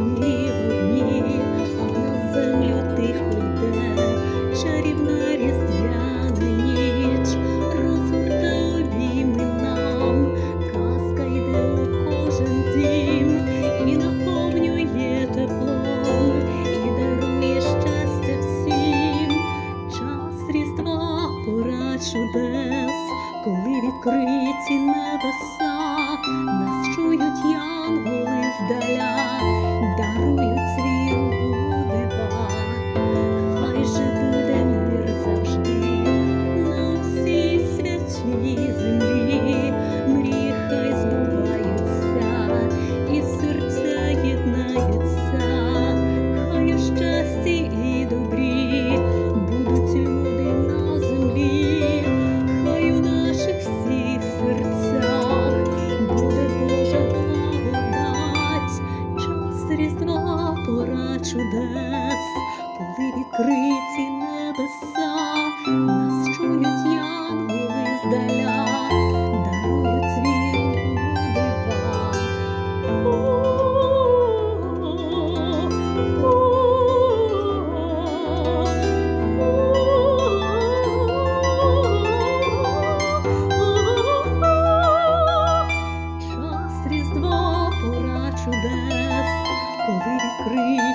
нічні вогні, на землю тихо йде, чарівна різдвяна ніч, розгорта обійми нам, казка йде у кожен дім і наповнює теплом, і дарує щастя всім, час різдва пора чудес, коли відкриті небеса. щасті і добрі будуть люди на землі, хай у наших всіх серцях буде Божа благодать, час різдва пора чудес, коли відкриті небеса. Чудес, коли відкриті небеса,